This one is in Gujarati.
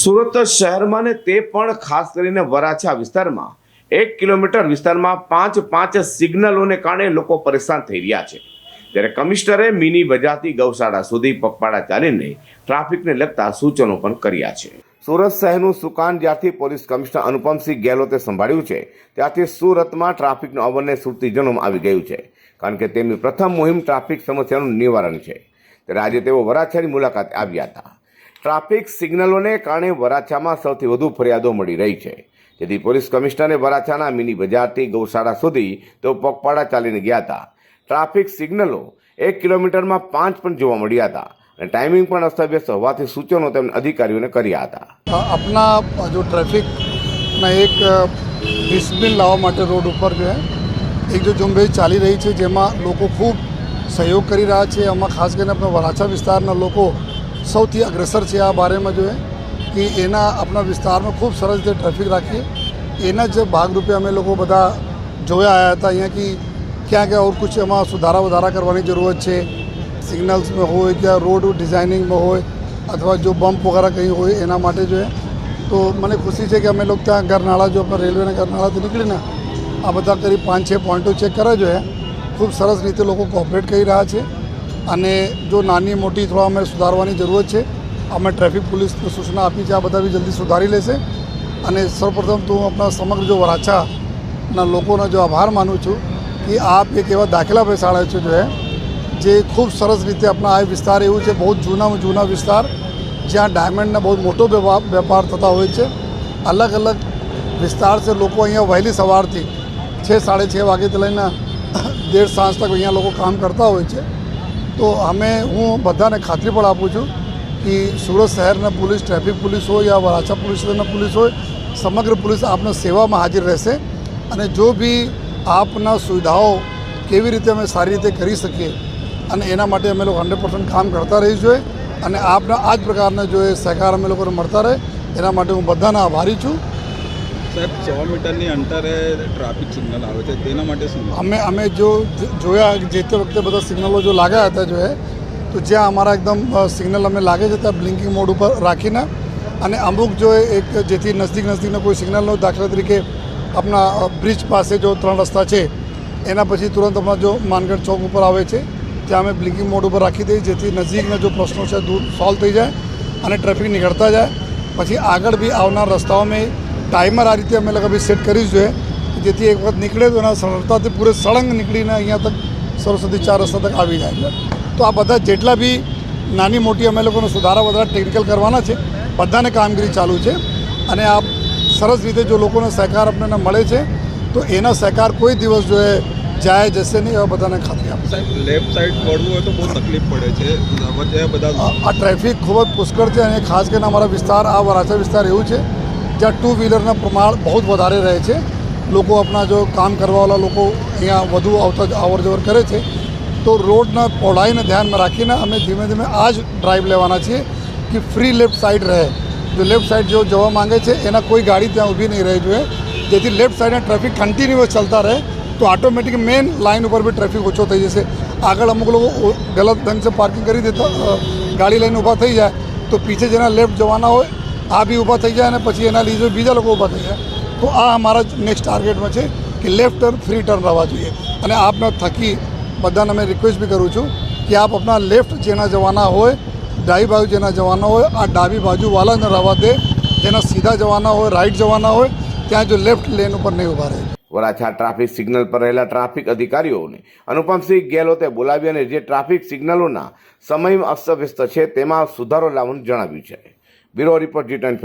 સુરત શહેરમાં ને તે પણ ખાસ કરીને વરાછા વિસ્તારમાં એક કિલોમીટર વિસ્તારમાં પાંચ પાંચ સિગ્નલોને કારણે લોકો પરેશાન થઈ રહ્યા છે. ત્યારે કમિશનરે મિની બજારથી ગૌશાળા સુધી પગપાળા ચાલીને ટ્રાફિકને લગતા સૂચનો પણ કર્યા છે. સુરત શહેરનું સુકાન જ્યારથી પોલીસ કમિશનર અનુપમસિંહ ગેહલોતે સંભાળ્યું છે ત્યારથી સુરતમાં ટ્રાફિકનું અવરને સુરતીજનોમાં આવી ગયું છે, કારણ કે તેમની પ્રથમ મુહિમ ટ્રાફિક સમસ્યાનું નિવારણ છે. ત્યારે આજે તેઓ વરાછાની મુલાકાતે આવ્યા હતા. ટ્રાફિક સિગ્નલોને કારણે વરાછામાં સૌથી વધુ ફરિયાદો મળી રહી છે. જેથી પોલીસ કમિશનરે વરાછાના મિની બજારથી ગૌશાળા સુધી તેઓ પગપાળા ચાલીને ગયા હતા. ટ્રાફિક સિગ્નલો એક કિલોમીટરમાં પાંચ પણ જોવા મળ્યા હતા અને ટાઈમિંગ પણ અસ્તવ્યસ્ત હોવાથી સૂચનો તેમણે અધિકારીઓને કર્યા હતા. આપના જો ટ્રાફિકના એક ડિસિપ્લિન લાવવા માટે રોડ ઉપર જે એક જો ઝુંબેશ ચાલી રહી છે, જેમાં લોકો ખૂબ સહયોગ કરી રહ્યા છે. એમાં ખાસ કરીને આપણા વરાછા વિસ્તારના લોકો સૌથી અગ્રેસર છે આ બારેમાં જોઈએ કે એના આપણા વિસ્તારમાં ખૂબ સરસ રીતે ટ્રાફિક રાખીએ. એના જ ભાગરૂપે અમે લોકો બધા જોયા આવ્યા હતા અહીંયા કે ક્યાં ક્યાં ઓર કુછ એમાં સુધારા વધારા કરવાની જરૂરત છે. સિગ્નલ્સમાં હોય કે રોડ ડિઝાઇનિંગમાં હોય અથવા જો બમ્પ વગેરે કંઈ હોય એના માટે જોઈએ. તો મને ખુશી છે કે અમે લોકો ત્યાં ગરનાળા જો રેલવેના ગરનાળાથી નીકળીને આ બધા કરીબ પાંચ છ પોઈન્ટો ચેક કર્યા જોઈએ. ખૂબ સરસ રીતે લોકો કોઓપરેટ કરી રહ્યા છે. અને જો નાની મોટી થોડા અમે સુધારવાની જરૂરત છે, અમે ટ્રાફિક પોલીસને સૂચના આપી છે, આ બધા બી જલ્દી સુધારી લેશે. અને સૌપ્રથમ તો હું આપણા સમગ્ર જો વરાછાના લોકોનો જો આભાર માનું છું કે આપ એક એવા દાખલા બેસાડે છે જો જે ખૂબ સરસ રીતે આપણા આ વિસ્તાર એવું છે, બહુ જૂનામાં જૂના વિસ્તાર, જ્યાં ડાયમંડના બહુ મોટો વેપાર થતા હોય છે. અલગ અલગ વિસ્તાર છે, લોકો અહીંયા વહેલી સવારથી છ, સાડે છ વાગ્યાથી લઈને દેઢ સાંજ તક અહીંયા લોકો કામ કરતા હોય છે. તો અમે, હું બધાને ખાતરી પણ આપું છું કે સુરત શહેરના પોલીસ, ટ્રાફિક પોલીસ હોય યા વરાછા પોલીસ સ્ટેશનના પોલીસ હોય, સમગ્ર પોલીસ આપના સેવામાં હાજર રહેશે અને જો બી આપના સુવિધાઓ કેવી રીતે અમે સારી રીતે કરી શકીએ અને એના માટે અમે લોકો હંડ્રેડ પર્સન્ટ કામ કરતા રહીશું જોઈએ અને આપના આ જ પ્રકારના જો એ સહકાર અમે લોકોને મળતા રહે, એના માટે હું બધાના આભારી છું. સાહેબ સો મીટરની અંતરે ટ્રાફિક સિગ્નલ આવે છે, તેના માટે શું? અમે અમે જો જોયા જે તે વખતે બધા સિગ્નલો જો લાગ્યા હતા જો તો જ્યાં અમારા એકદમ સિગ્નલ અમે લાગે છે ત્યાં બ્લિંકિંગ મોડ ઉપર રાખીને અને અમુક જો એક જેથી નજદીક નજદીકના કોઈ સિગ્નલનો દાખલા તરીકે આપણા બ્રિજ પાસે જો ત્રણ રસ્તા છે, એના પછી તુરંત હમણાં જો માનગઢ ચોક ઉપર આવે છે, ત્યાં અમે બ્લિંકિંગ મોડ ઉપર રાખી દઈએ, જેથી નજીકના જો પ્રશ્નો છે દૂર સોલ્વ થઈ જાય અને ટ્રાફિક નીકળતા જાય. પછી આગળ બી આવનાર રસ્તાઓમાં ટાઈમર આ રીતે અમે લોકો બી સેટ કરી છે જેથી એક વખત નીકળે તો એના સરળતાથી પૂરે સળંગ નીકળીને અહીંયા તક સરસ્વતી ચાર રસ્તા તક આવી જાય છે. તો આ બધા જેટલા બી નાની મોટી અમે લોકોને સુધારા વધારા ટેકનિકલ કરવાના છે બધાને કામગીરી ચાલુ છે. અને આ સરસ રીતે જો લોકોનો સહકાર આપણને મળે છે તો એના સહકાર કોઈ દિવસ જો જાય જશે નહીં એવા બધાને ખાતરી આપે સાહેબ લેફ્ટ સાઈડ વળવું હોય તો બહુ તકલીફ પડે છે. બધા આ ટ્રાફિક ખૂબ જ પુષ્કળ છે અને ખાસ કરીને અમારા વિસ્તાર આ વરાછા વિસ્તાર એવું છે જ્યાં ટુ વ્હીલરના પ્રમાણ બહુ જ વધારે રહે છે. લોકો આપણા જો કામ કરવાવાળા લોકો અહીંયા વધુ આવતા અવર જવર કરે છે. તો રોડના પહોળાઈને ધ્યાનમાં રાખીને અમે ધીમે ધીમે આ જ ડ્રાઈવ લેવાના છીએ કે ફ્રી લેફ્ટ સાઈડ રહે. જો લેફ્ટ સાઈડ જો જવા માંગે છે, એના કોઈ ગાડી ત્યાં ઊભી નહીં રહી જોઈએ. જેથી લેફ્ટ સાઈડના ટ્રાફિક કન્ટિન્યુઅસ ચાલતા રહે, તો ઓટોમેટિક મેઇન લાઇન ઉપર બી ટ્રાફિક ઓછો થઈ જશે. આગળ અમુક લોકો ગલત ઢંગ પાર્કિંગ કરી દેતા ગાડી લઈને ઊભા થઈ જાય. તો પીછે જેના લેફ્ટ જવાના હોય આ બી ઊભા થઈ જાય અને પછી એના લીધે બીજા લોકો ઊભા થઈ જાય તો આ અમારા નેક્સ્ટ ટાર્ગેટમાં છે કે લેફ્ટ ટર્ન ફ્રી ટર્ન રહેવા જોઈએ. અને આપના થકી બધાને અમે રિક્વેસ્ટ બી કરું છું કે આપ આપણા લેફ્ટ જેના જવાના હોય, ડાબી બાજુ જેના જવાના હોય, આ ડાબી બાજુવાળાને રહેવા દે. જેના સીધા જવાના હોય રાઈટ જવાના હોય, ત્યાં જો લેફ્ટ લેન ઉપર નહીં ઊભા રહે. વરાછા ટ્રાફિક સિગ્નલ પર રહેલા ટ્રાફિક અધિકારીઓને અનુપમસિંહ ગેહલોતે બોલાવી અને જે ટ્રાફિક સિગ્નલોના સમય અસ્તવ્યસ્ત છે તેમાં સુધારો લાવવાનું જણાવ્યું છે. બ્યુરો રિપોર્ટ જી ટેન